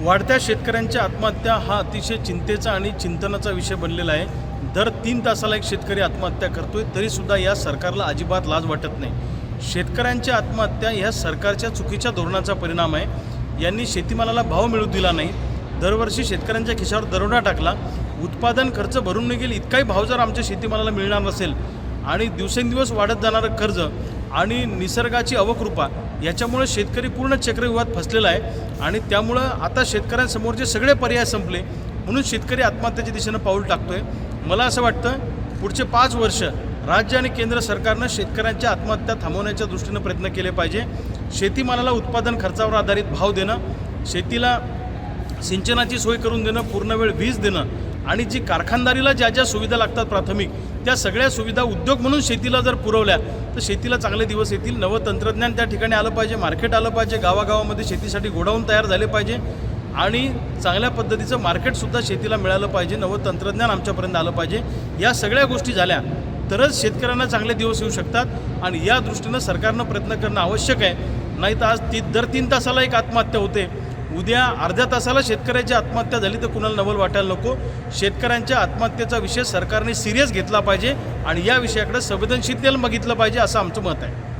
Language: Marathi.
वाढत्या शेतकऱ्यांच्या आत्महत्या हा अतिशय चिंतेचा आणि चिंतनाचा विषय बनलेला आहे. दर तीन तासाला एक शेतकरी आत्महत्या करतोय तरीसुद्धा या सरकारला अजिबात लाज वाटत नाही. शेतकऱ्यांच्या आत्महत्या ह्या सरकारच्या चुकीच्या धोरणाचा परिणाम आहे. यांनी शेतीमालाला भाव मिळू दिला नाही. दरवर्षी शेतकऱ्यांच्या खिशावर दरोडा टाकला. उत्पादन खर्च भरून निघेल इतकाही भाव जर आमच्या शेतीमालाला मिळणार नसेल. आणि दिवसेंदिवस वाढत जाणारं कर्ज आणि निसर्गाची अवकृपा याच्यामुळे शेतकरी पूर्ण चक्रव्यूहात फसलेला आहे. आणि त्यामुळं आता शेतकऱ्यांसमोरचे सगळे पर्याय संपले म्हणून शेतकरी आत्महत्येच्या दिशेनं पाऊल टाकतोय. मला असं वाटतं पुढचे पाच वर्ष राज्य आणि केंद्र सरकारनं शेतकऱ्यांच्या आत्महत्या थांबवण्याच्या दृष्टीनं प्रयत्न केले पाहिजे. शेतीमालाला उत्पादन खर्चावर आधारित भाव देणं शेतीला सिंचनाची सोय करून देणं पूर्ण वेळ वीज देणं आणि जी कारखानदारीला ज्या ज्या सुविधा लागतात प्राथमिक त्या सगळ्या सुविधा उद्योग म्हणून शेतीला जर पुरवल्या तर शेतीला चांगले दिवस येतील. नवं तंत्रज्ञान त्या ठिकाणी आलं पाहिजे मार्केट आलं पाहिजे गावागावामध्ये शेतीसाठी गोडाऊन तयार झाले पाहिजे आणि चांगल्या पद्धतीचं मार्केटसुद्धा शेतीला मिळालं पाहिजे नवं तंत्रज्ञान आमच्यापर्यंत आलं पाहिजे. या सगळ्या गोष्टी झाल्या तरच शेतकऱ्यांना चांगले दिवस येऊ शकतात आणि या दृष्टीनं सरकारनं प्रयत्न करणं आवश्यक आहे. नाही तर आज ती दर तीन तासाला एक आत्महत्या होते. उद्या अर्ध्या तासाला शेतकऱ्याची आत्महत्या झाली तर कुणाला नवल वाटायला नको. शेतकऱ्यांच्या आत्महत्येचा विषय सरकारने सिरियस घेतला पाहिजे आणि या विषयाकडे संवेदनशीलतेला बघितलं पाहिजे असं आमचं मत आहे.